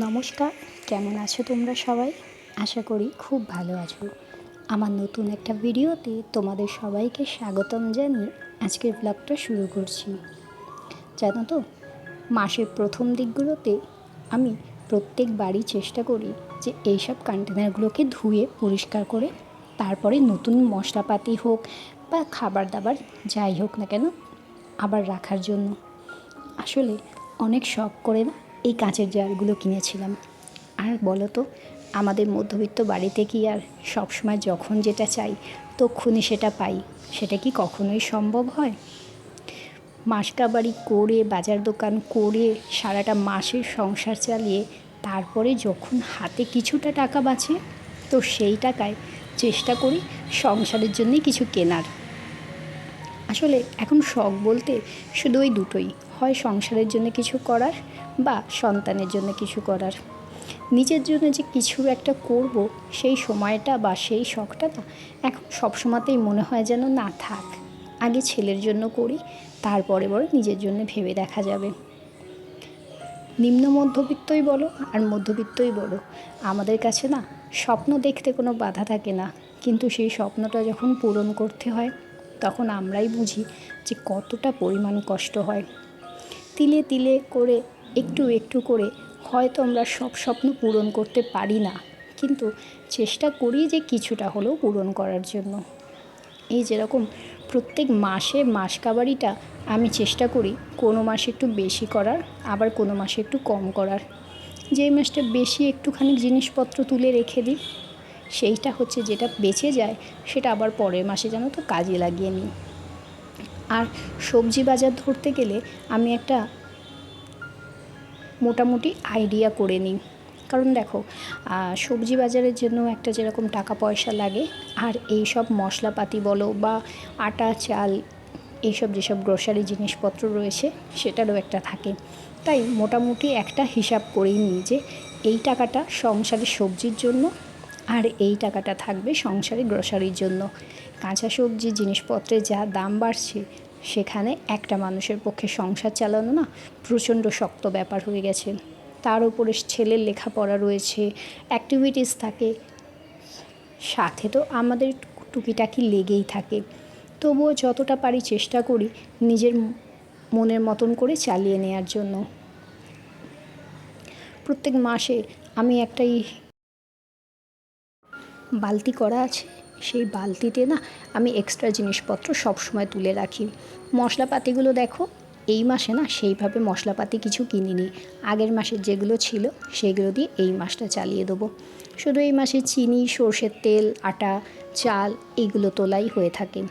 নমস্কার, কেমন আছো তোমরা সবাই? আশা করি খুব ভালো আছো। আমার নতুন একটা ভিডিওতে তোমাদের সবাইকে স্বাগতম জানিয়ে আজকের ব্লগটা শুরু করছি। জানো তো, মাসের প্রথম দিকগুলোতে আমি প্রত্যেক বাড়ি চেষ্টা করি যে এইসব কন্টেনারগুলোকে ধুয়ে পরিষ্কার করে তারপরে নতুন মশলাপাতি হোক বা খাবার দাবার যাই হোক না কেন, আবার রাখার জন্য। আসলে অনেক শখ করে না এই কাঁচের জারগুলো কিনেছিলাম। আর বলো তো আমাদের মধ্যবিত্ত বাড়িতে কি আর সবসময় যখন যেটা চাই, তক্ষুনি সেটা পাই। সেটা কি কখনোই সম্ভব হয়? মাসকাবাড়ি করে, বাজার দোকান করে, সারাটা মাসের সংসার চালিয়ে, তারপরে যখন হাতে কিছুটা টাকা বাঁচে, তো সেই টাকায় চেষ্টা করি সংসারের জন্যই কিছু কেনার। আসলে এখন শখ বলতে শুধু ওই দুটোই। হয় সংসারের জন্য কিছু করার বা সন্তানের জন্য কিছু করার। নিজের জন্য যে কিছু একটা করব, সেই সময়টা বা সেই শখটা না এখন সবসময়তেই মনে হয় যেন না থাক। আগে ছেলের জন্য করি, তারপরে বড় নিজের জন্য ভেবে দেখা যাবে। নিম্ন মধ্যবিত্তই বলো আর মধ্যবিত্তই বলো আমাদের কাছে না স্বপ্ন দেখতে কোনো বাধা থাকে না। কিন্তু সেই স্বপ্নটা যখন পূরণ করতে হয়, তখন আমরাই বুঝি যে কতটা পরিমাণ কষ্ট হয়। তিলে তিলে করে, একটু একটু করে হয়তো আমরা সব স্বপ্ন পূরণ করতে পারি না। কিন্তু চেষ্টা করি যে কিছুটা হলেও পূরণ করার জন্য। এই যেরকম প্রত্যেক মাসে মাস কাবারিটা আমি চেষ্টা করি কোনো মাসে একটু বেশি করার, আবার কোনো মাসে একটু কম করার। যেই মাসটা বেশি একটুখানি জিনিসপত্র তুলে রেখে দিই, সেইটা হচ্ছে যেটা বেঁচে যায়, সেটা আবার পরের মাসে যেন তো কাজে লাগিয়ে নিই। আর সবজি বাজার ধরতে গেলে আমি একটা মোটামুটি আইডিয়া করে নিই। কারণ দেখো সবজি বাজারের জন্য একটা যেরকম টাকা পয়সা লাগে, আর এই সব মশলাপাতি বলো বা আটা, চাল এইসব যেসব গ্রোসারি জিনিসপত্র রয়েছে, সেটারও একটা থাকে। তাই মোটামুটি একটা হিসাব করেই নিই যে এই টাকাটা সংসারের সবজির জন্য আর এই টাকাটা থাকবে সংসারে গ্রসারির জন্য। কাঁচা সবজি, জিনিসপত্রের যা দাম বাড়ছে, সেখানে একটা মানুষের পক্ষে সংসার চালানো না প্রচণ্ড শক্ত ব্যাপার হয়ে গেছে। তার উপরে ছেলের লেখাপড়া রয়েছে অ্যাক্টিভিটিস থাকে। সাথে তো আমাদের টুকিটাকি লেগেই থাকে। তবুও যতটা পারি চেষ্টা করি নিজের মনের মতন করে চালিয়ে নেওয়ার জন্য। প্রত্যেক মাসে আমি একটাই বালতি করা আছে, সেই বালতিতে না আমি এক্সট্রা জিনিসপত্র সবসময় তুলে রাখি। মশলাপাতিগুলো দেখো, এই মাসে না সেইভাবে মশলাপাতি কিছু কিনিনি। আগের মাসের যেগুলো ছিল, সেগুলো দিয়ে এই মাসটা চালিয়ে দেবো। শুধু এই মাসে চিনি, সর্ষের তেল, আটা, চাল এইগুলো তোলাই হয়ে থাকে।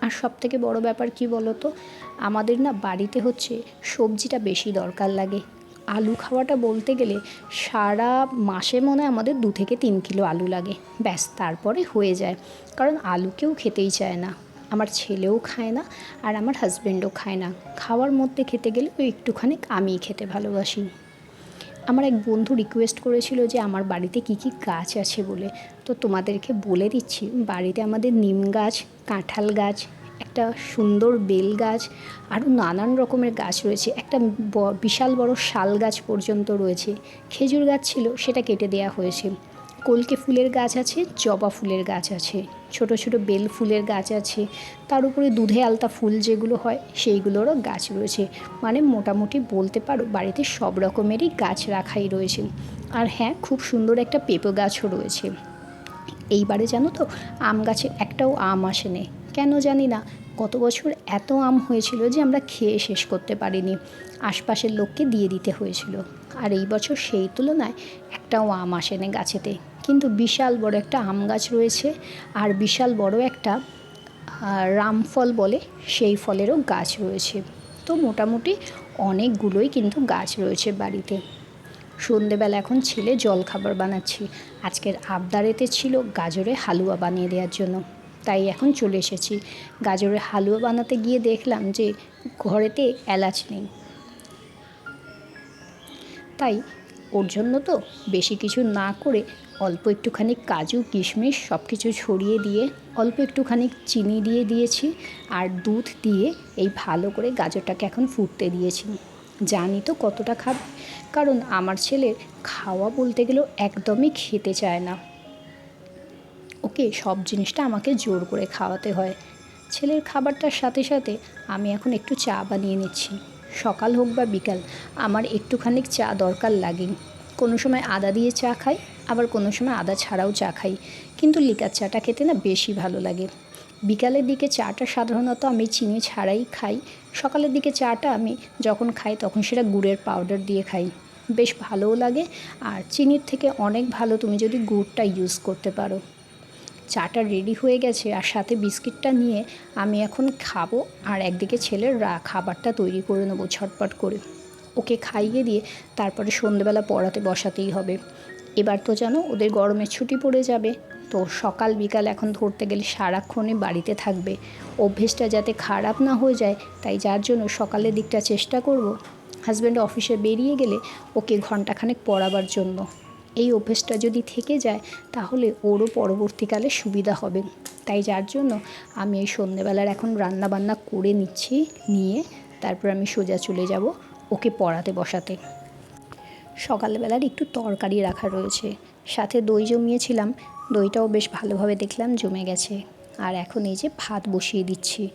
আর সব থেকে বড়ো ব্যাপার কি বলো তো আমাদের না বাড়িতে হচ্ছে সবজিটা বেশি দরকার লাগে। আলু খাওয়াটা বলতে গেলে সারা মাসে মনে হয় আমাদের দু থেকে তিন কিলো আলু লাগে। ব্যাস, তারপরে হয়ে যায়। কারণ আলু কেউ খেতেই চায় না। আমার ছেলেও খায় না আর আমার হাজব্যান্ডও খায় না। খাওয়ার মধ্যে খেতে গেলে ওই একটুখানি আমিই খেতে ভালোবাসি। আমার এক বন্ধু রিকোয়েস্ট করেছিল যে আমার বাড়িতে কী কী গাছ আছে বলে। তো তোমাদেরকে বলে দিচ্ছি, বাড়িতে আমাদের নিম গাছ, কাঁঠাল গাছ একটা সুন্দর বেল গাছ, আরও নানান রকমের গাছ রয়েছে। একটা বিশাল বড় শাল গাছ পর্যন্ত রয়েছে। খেজুর গাছ ছিল, সেটা কেটে দেওয়া হয়েছে। কলকে ফুলের গাছ আছে, জবা ফুলের গাছ আছে। ছোট ছোট বেল ফুলের গাছ আছে। তার উপরে দুধে আলতা ফুল যেগুলো হয়, সেইগুলোরও গাছ রয়েছে। মানে মোটামুটি বলতে পারো, বাড়িতে সব রকমেরই গাছ রাখাই রয়েছে। আর হ্যাঁ খুব সুন্দর একটা পেঁপে গাছও রয়েছে। এইবারে জানো তো, আম গাছে একটাও আম আসেনি। কেন জানি না। গত বছর এত আম হয়েছিল যে আমরা খেয়ে শেষ করতে পারিনি। আশপাশের লোককে দিয়ে দিতে হয়েছিল। আর এই বছর সেই তুলনায় একটাও আম আসেনি গাছেতে। কিন্তু বিশাল বড় একটা আম গাছ রয়েছে আর বিশাল বড় একটা রামফল বলে সেই ফলেরও গাছ রয়েছে। তো মোটামুটি অনেকগুলোই কিন্তু গাছ রয়েছে বাড়িতে। সন্ধেবেলা এখন ছেলে জল খাবার বানাচ্ছি। আজকের আবদারেতে ছিল গাজরে হালুয়া বানিয়ে দেওয়ার জন্য। তাই এখন চলে এসেছি। গাজরের হালুয়া বানাতে গিয়ে দেখলাম যে ঘরেতে এলাচ নেই। তাই ওর জন্য তো বেশি কিছু না করে অল্প একটুখানি কাজু, কিশমিশ সব কিছু ছড়িয়ে দিয়ে অল্প একটুখানি চিনি দিয়ে দিয়েছি আর দুধ দিয়ে এই ভালো করে গাজরটাকে এখন ফুটতে দিয়েছি। জানি তো কতটা খাবে। কারণ আমার ছেলের খাওয়া বলতে গেলেও একদমই খেতে চায় না। ওকে সব জিনিসটা আমাকে জোর করে খাওয়াতে হয়। ছেলের খাবারটার সাথে সাথে আমি এখন একটু চা বানিয়ে নিচ্ছি। সকাল হোক বা বিকাল, আমার একটুখানি চা দরকার লাগে কোনো সময় আদা দিয়ে চা খাই, আবার কোনো সময় আদা ছাড়াও চা খাই। কিন্তু লিকার চাটা খেতে না বেশি ভালো লাগে। বিকালের দিকে চাটা সাধারণত আমি চিনি ছাড়াই খাই। সকালের দিকে চাটা আমি যখন খাই তখন সেটা গুড়ের পাউডার দিয়ে খাই। বেশ ভালোও লাগে। আর চিনির থেকে অনেক ভালো তুমি যদি গুড়টা ইউজ করতে পারো। চাটা রেডি হয়ে গেছে আর সাথে বিস্কিটটা নিয়ে আমি এখন খাব আর একদিকে ছেলের খাবারটা তৈরি করে নেব ঝটপট করে। ওকে খাইয়ে দিয়ে তারপরে সন্ধেবেলা পড়াতে বসাতেই হবে। এবার তো জানো ওদের গরমের ছুটি পড়ে যাবে। তো সকাল বিকাল এখন ধরতে গেলে সারাক্ষণই বাড়িতে থাকবে। অভ্যেসটা যাতে খারাপ না হয়ে যায়, তাই যার জন্য সকালের দিকটা চেষ্টা করব। হাজব্যান্ড অফিসে বেরিয়ে গেলে ওকে ঘন্টাখানেক পড়াবার জন্য। এই অভ্যেসটা যদি থেকে যায়, তাহলে ওরও পরবর্তীকালে সুবিধা হবে। তাই যার জন্য আমি এই সন্ধেবেলার এখন রান্না বান্না করে নিচ্ছি, নিয়ে তারপর আমি সোজা চলে যাব ওকে পড়াতে বসাতে। সকালবেলার একটু তরকারি রাখা রয়েছে। সাথে দই জমিয়েছিলাম, দইটাও বেশ ভালোভাবে দেখলাম জমে গেছে। আর এখন এই যে ভাত বসিয়ে দিচ্ছি।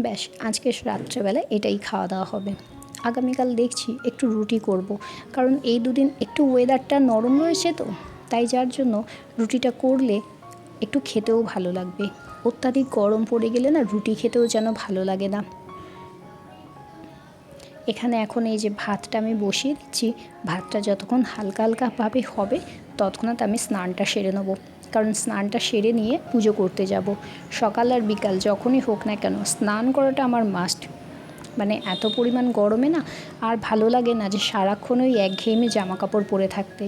ব্যাস আজকে রাত্রেবেলা এটাই খাওয়া দাওয়া হবে। আগামীকাল দেখছি, একটু রুটি করব। কারণ এই দুদিন একটু ওয়েদারটা নরম রয়েছে তো, তাই যার জন্য রুটিটা করলে একটু খেতেও ভালো লাগবে। অত্যাধিক গরম পড়ে গেলে না রুটি খেতেও যেন ভালো লাগে না। এখানে এখন এই যে ভাতটা আমি বসিয়ে দিচ্ছি, ভাতটা যতক্ষণ হালকা হালকাভাবে হবে তৎক্ষণাৎ আমি স্নানটা সেরে নেব। কারণ স্নানটা সেরে নিয়ে পুজো করতে যাব। সকাল আর বিকাল যখনই হোক না কেন, স্নান করাটা আমার মাস্ট মানে এত পরিমাণ গরমে না আর ভালো লাগে না যে সারাক্ষণ ওই একঘেয়েমে জামা কাপড় পরে থাকতে।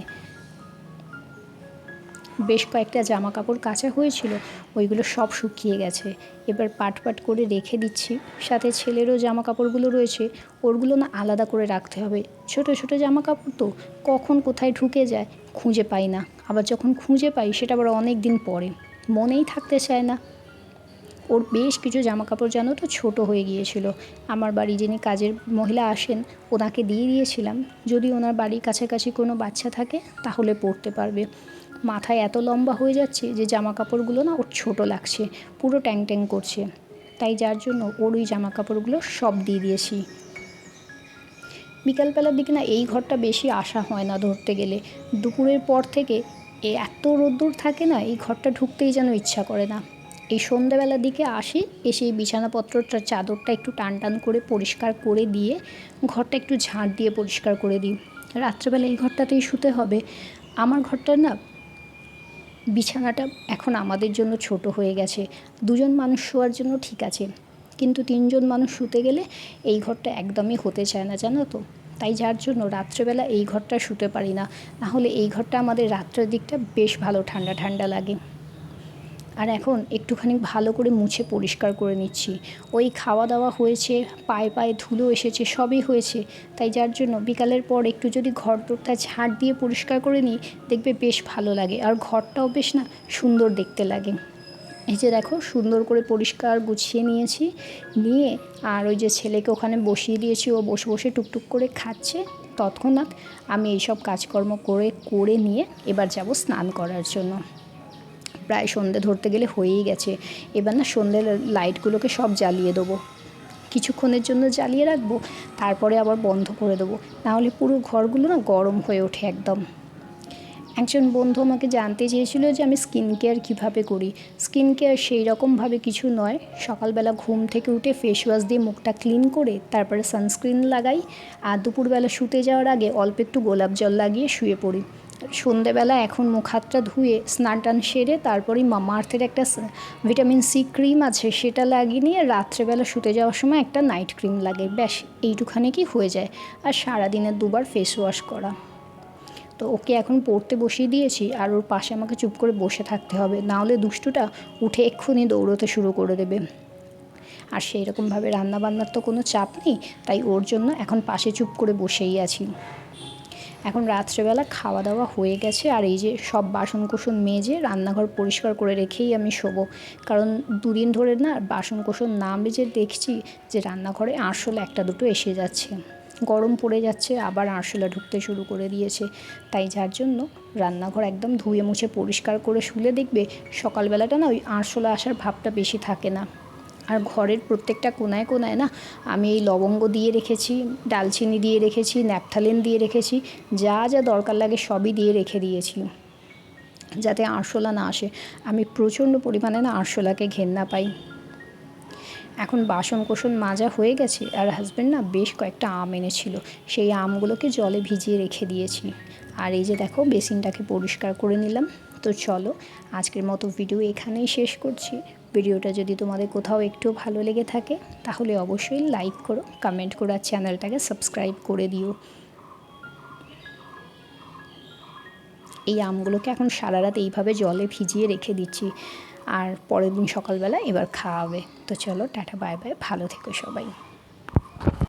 বেশ কয়েকটা জামা কাপড় কাচা হয়েছিল, ওইগুলো সব শুকিয়ে গেছে। এবার পাট পাট করে রেখে দিচ্ছি। সাথে ছেলেরও জামা কাপড়গুলো রয়েছে, ওরগুলো না আলাদা করে রাখতে হবে। ছোট ছোট জামা কাপড় তো কখন কোথায় ঢুকে যায় খুঁজে পাই না। আবার যখন খুঁজে পাই, সেটা আবার অনেক দিন পরে। মনেই থাকতে চায় না। ওর বেশ কিছু জামা কাপড় জানো তো ছোটো হয়ে গিয়েছিল। আমার বাড়ি যিনি কাজের মহিলা আসেন, ওনাকে দিয়ে দিয়েছিলাম। যদি ওনার বাড়ির কাছাকাছি কোনো বাচ্চা থাকে, তাহলে পরতে পারবে। মাথায় এত লম্বা হয়ে যাচ্ছে যে জামা কাপড়গুলো না ওর ছোটো লাগছে, পুরো ট্যাং ট্যাং করছে। তাই যার জন্য ওর ওই জামা কাপড়গুলো সব দিয়ে দিয়েছি। বিকালবেলার দিকে না এই ঘরটা বেশি আসা হয় না ধরতে গেলে। দুপুরের পর থেকে এ এত রোদ্দুর থাকে না, এই ঘরটা ঢুকতেই যেন ইচ্ছা করে না। এই সন্ধ্যাবেলার দিকে আসি, এসে এই বিছানাপত্রটা, চাদরটা একটু টান টান করে পরিষ্কার করে দিয়ে ঘরটা একটু ঝাঁট দিয়ে পরিষ্কার করে দিই। রাত্রেবেলা এই ঘরটাতেই শুতে হবে। আমার ঘরটা না বিছানাটা এখন আমাদের জন্য ছোট হয়ে গেছে। দুজন মানুষ শোয়ার জন্য ঠিক আছে। কিন্তু তিনজন মানুষ শুতে গেলে এই ঘরটা একদমই হতে চায় না, জানো তো? তাই যার জন্য রাত্রেবেলা এই ঘরটা শুতে পারি না। নাহলে এই ঘরটা আমাদের রাত্রের দিকটা বেশ ভালো ঠান্ডা ঠান্ডা লাগে। আর এখন একটুখানি ভালো করে মুছে পরিষ্কার করে নিচ্ছি। ওই খাওয়া দাওয়া হয়েছে, পায়ে পায়ে ধুলো এসেছে, সবই হয়েছে। তাই যার জন্য বিকালের পর একটু যদি ঘর দোরটা ঝাড় দিয়ে পরিষ্কার করে নিই, দেখবে বেশ ভালো লাগে। আর ঘরটাও বেশ না সুন্দর দেখতে লাগে। এই যে দেখো, সুন্দর করে পরিষ্কার গুছিয়ে নিয়েছি। নিয়ে আর ওই যে ছেলেকে ওখানে বসিয়ে দিয়েছি, ও বসে বসে টুকটুক করে খাচ্ছে। তৎক্ষণাৎ আমি এইসব কাজকর্ম করে করে নিয়ে এবার যাব স্নান করার জন্য। প্রায় সন্ধে ধরতে গেলে হয়েই গেছে। এবার না সন্ধ্যের লাইটগুলোকে সব জ্বালিয়ে দেবো। কিছুক্ষণের জন্য জ্বালিয়ে রাখব, তারপরে আবার বন্ধ করে দেবো। নাহলে পুরো ঘরগুলো না গরম হয়ে ওঠে একদম। একজন বন্ধু আমাকে জানতে চেয়েছিল যে আমি স্কিন কেয়ার কীভাবে করি। স্কিন কেয়ার সেই রকমভাবে কিছু নয়। সকালবেলা ঘুম থেকে উঠে ফেস ওয়াশ দিয়ে মুখটা ক্লিন করে, তারপরে সানস্ক্রিন লাগাই। আর দুপুরবেলা শুতে যাওয়ার আগে অল্প একটু গোলাপ জল লাগিয়ে শুয়ে পড়ি। সন্ধেবেলা এখন মুখ হাতটা ধুয়ে স্নান টান সেরে তারপরেই মামা আর্থের একটা ভিটামিন সি ক্রিম আছে সেটা লাগিয়ে নিয়ে রাত্রেবেলা শুতে যাওয়ার সময় একটা নাইট ক্রিম লাগে। ব্যাস, এইটুখানে কি হয়ে যায়। আর সারাদিনের দুবার ফেস ওয়াশ করা। তো ওকে এখন পড়তে বসিয়ে দিয়েছি, আর ওর পাশে আমাকে চুপ করে বসে থাকতে হবে। নাহলে দুষ্টুটা উঠে এক্ষুনি দৌড়তে শুরু করে দেবে। আর সেই রকমভাবে রান্নাবান্নার তো কোনো চাপ নেই, তাই ওর জন্য এখন পাশে চুপ করে বসেই আছি। এখন রাত্রেবেলা খাওয়া দাওয়া হয়ে গেছে আর এই যে সব বাসন কোসন মেজে রান্নাঘর পরিষ্কার করে রেখেই আমি শোবো। কারণ দুদিন ধরে না বাসন কোসন না মেজে দেখছি যে রান্নাঘরে আরশোল একটা দুটো এসে যাচ্ছে। গরম পড়ে যাচ্ছে, আবার আরশোলা ঢুকতে শুরু করে দিয়েছে। তাই যার জন্য রান্নাঘর একদম ধুয়ে মুছে পরিষ্কার করে শুলে দেখবে সকালবেলাটা না ওই আরশোলা আসার ভাবটা বেশি থাকে না। আর ঘরের প্রত্যেকটা কোনায় কোনায় না আমি এই লবঙ্গ দিয়ে রেখেছি, ডালচিনি দিয়ে রেখেছি, ন্যাপথালিন দিয়ে রেখেছি, যা যা দরকার লাগে সবই দিয়ে রেখে দিয়েছি। যাতে আরশোলা না আসে। আমি প্রচণ্ড পরিমাণে না আরশোলাকে ঘেন্না পাই। এখন বাসন কোসন মাজা হয়ে গেছে আর হাজব্যান্ড না বেশ কয়েকটা আম এনেছিল। সেই আমগুলোকে জলে ভিজিয়ে রেখে দিয়েছি। আর এই যে দেখো, বেসিনটাকে পরিষ্কার করে নিলাম। তো চলো, আজকের মতো ভিডিও এখানেই শেষ করছি। ভিডিওটা যদি তোমাদের কোথাও একটু ভালো লেগে থাকে, তাহলে অবশ্যই লাইক করো কমেন্ট করো, আর চ্যানেলটাকে সাবস্ক্রাইব করে দিও। এই আমগুলোকে এখন সারা রাত এইভাবে জলে ভিজিয়ে রেখে দিচ্ছি, আর পরের দিন সকালবেলা এবার খাওয়াবে। তো চলো, টাটা বাই বাই ভালো থেকো সবাই।